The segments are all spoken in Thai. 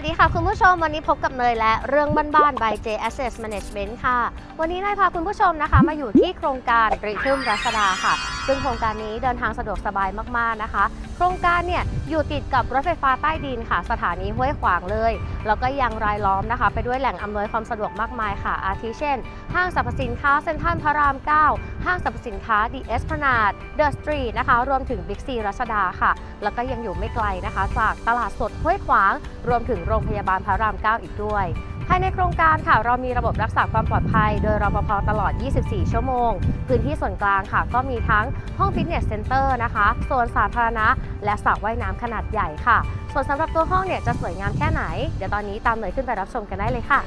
วัสดีค่ะ คุณผู้ชมวันนี้พบกับเนยและเรื่องบ้านๆ by J Asset Management ค่ะ วันนี้นายพาคุณผู้ชมนะคะมาอยู่ที่โครงการริทึมรัศดาค่ะ ซึ่งโครงการนี้เดินทางสะดวกสบายมากๆนะคะ โครงการเนี่ยอยู่ติดกับรถไฟฟ้าใต้ดินค่ะ สถานีห้วยขวางเลย แล้วก็ยังรายล้อมนะคะ ไปด้วยแหล่งอำนวยความสะดวกมากมายค่ะ อาทิเช่น ห้างสรรพสินค้าเซ็นทรัลพระราม 9 ห้างสรรพสินค้า The Esplanade The Street นะคะ รวมถึง Big C รัชดาค่ะ แล้วก็ยังอยู่ไม่ไกลนะคะ จากตลาดสดห้วยขวาง รวมถึงโรงพยาบาลพระราม 9 อีกด้วยภายในโครงการค่ะเรามีระบบรักษาความปลอดภัย โดยรปภตลอด 24 ชั่วโมง พื้นที่ส่วนกลางค่ะ ก็มีทั้งห้องฟิตเนสเซ็นเตอร์นะคะโซนสาธารณะและสระว่ายน้ำขนาดใหญ่ค่ะ ส่วนสำหรับตัวห้องเนี่ยจะสวยงามแค่ไหน เดี๋ยวตอนนี้ตามเนยขึ้นไปรับชมกันได้เลยค่ะ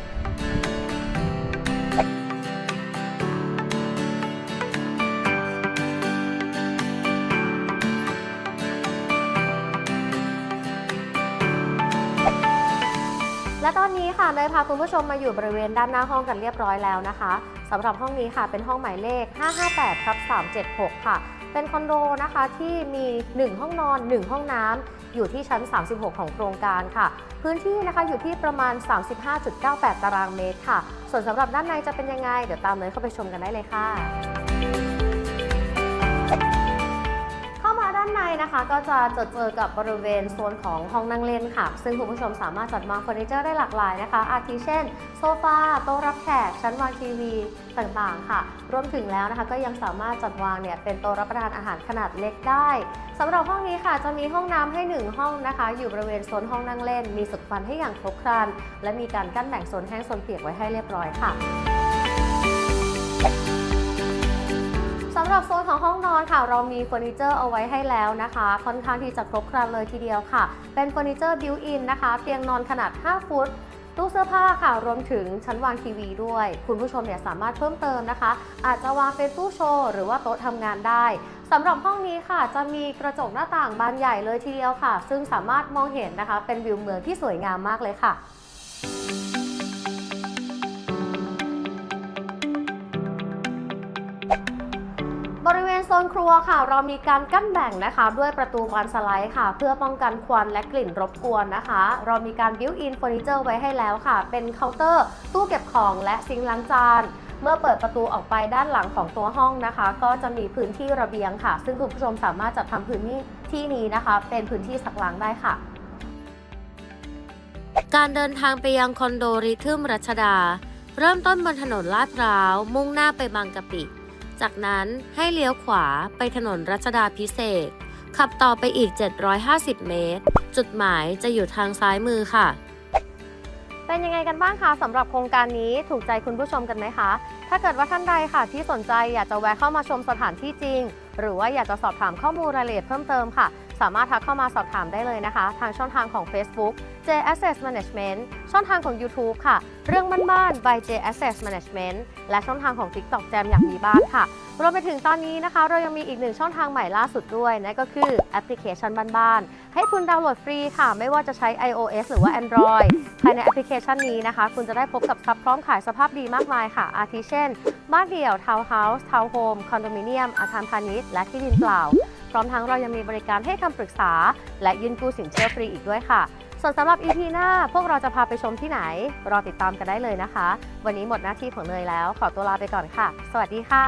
และตอนนี้ค่ะเนยพาคุณผู้ชมมาอยู่บริเวณด้านหน้าห้องกันเรียบร้อยแล้วนะคะสำหรับห้องนี้ค่ะเป็นห้องหมายเลข 558ทับ376 ค่ะ เป็นคอนโดนะคะที่มี 1 ห้องนอน 1 ห้องน้ำอยู่ที่ชั้น 36 ของโครงการค่ะ พื้นที่นะคะอยู่ที่ประมาณ 35.98 ตารางเมตรค่ะ ส่วนสำหรับด้านในจะเป็นยังไง เดี๋ยวตามเนยเข้าไปชมกันได้เลยค่ะ นในะคะก็จะเจอเจอกับบริเวณโซนของห้องนั่งเล่นค่ะ ซึ่งคุณผู้ชมสามารถจัดวางเฟอร์นิเจอร์ได้หลากหลายนะคะ อาทิเช่น โซฟาโต๊ะรับแขกชั้นวางทีวีต่างๆ ค่ะ รวมถึงแล้วนะคะก็ยังสามารถจัดวางเนี่ยเป็นโต๊ะรับประทานอาหารขนาดเล็กได้สำหรับห้องนี้ค่ะจะมีห้องน้ำให้ 1 ห้องนะคะ อยู่บริเวณโซนห้องนั่งเล่น มีสุขภัณฑ์ให้อย่างครบครัน และมีการกั้นแบ่งโซนแห้งโซนเปียกไว้ให้เรียบร้อยค่ะ หรับโซนของห้องนอนค่ะ เรามีเฟอร์นิเจอร์เอาไว้ให้แล้วนะคะ ค่อนข้างที่จะครบครันเลยทีเดียวค่ะ เป็นเฟอร์นิเจอร์บิวอินนะคะ เตียงนอนขนาด 5 ฟุตตู้เสื้อผ้าค่ะรวมถึงชั้นวางทีวีด้วย คุณผู้ชมเนี่ยสามารถเพิ่มเติมนะคะ อาจจะวางเป็นตู้โชว์หรือว่าโต๊ะทำงานได้สำหรับห้องนี้ค่ะจะมีกระจกหน้าต่างบานใหญ่เลยทีเดียวค่ะ ซึ่งสามารถมองเห็นนะคะ เป็นวิวเมืองที่สวยงามมากเลยค่ะ โซนครัวค่ะ เรามีการกั้นแบ่งนะคะ ด้วยประตูบานสไลด์ค่ะ เพื่อป้องกันควันและกลิ่นรบกวนนะคะ เรามีการบิวอินเฟอร์นิเจอร์ไว้ให้แล้วค่ะ เป็นเคาน์เตอร์ ตู้เก็บของและซิงค์ล้างจานเมื่อเปิดประตูออกไปด้านหลังของตัวห้องนะคะ ก็จะมีพื้นที่ระเบียงค่ะ ซึ่งคุณผู้ชมสามารถจัดทำพื้นที่ที่นี้นะคะ เป็นพื้นที่สักล้างได้ค่ะ การเดินทางไปยังคอนโดริทึมรัชดา เริ่มต้นบนถนนลาดพร้าว มุ่งหน้าไปบางกะปิ จากนั้นให้เลี้ยวขวาไปถนนรัชดาพิเศษ ขับต่อไปอีก 750 เมตร จุดหมายจะอยู่ทางซ้ายมือค่ะ เป็นยังไงกันบ้างคะสำหรับโครงการนี้ถูกใจคุณผู้ชมกันไหมคะ ถ้าเกิดว่าท่านใดค่ะที่สนใจอยากจะแวะเข้ามาชมสถานที่จริง หรือว่าอยากจะสอบถามข้อมูลรายละเอียดเพิ่มเติมค่ะ สามารถทักเข้ามาสอบถามได้เลยนะคะ ทางช่องทางของ Facebook J Asset Management ช่องทางของ YouTube ค่ะ เรื่องบ้านๆ by J Asset Management และช่องทางของ TikTok แจมอยากมีบ้านค่ะรวมไปถึงตอนนี้นะคะ เรายังมีอีกหนึ่งช่องทางใหม่ล่าสุดด้วยนั่นก็คือแอปพลิเคชันบ้านๆ ให้คุณดาวน์โหลดฟรีค่ะ ไม่ว่าจะใช้ iOS หรือว่า Android ภายในแอปพลิเคชันนี้นะคะ คุณจะได้พบกับทรัพย์พร้อมขายสภาพดีมากมายค่ะ อาทิเช่น บ้านเดี่ยวทาวน์เฮาส์ทาวน์โฮมคอนโดมิเนียมอาคารพาณิชย์และที่ดินเปล่า พร้อมทั้งเรายังมีบริการให้คำปรึกษา และยื่นกู้สินเชื่อฟรีอีกด้วยค่ะ ส่วนสำหรับ EP หน้า พวกเราจะพาไปชมที่ไหน รอติดตามกันได้เลยนะคะ วันนี้หมดหน้าที่ของเนยแล้ว ขอตัวลาไปก่อนค่ะ สวัสดีค่ะ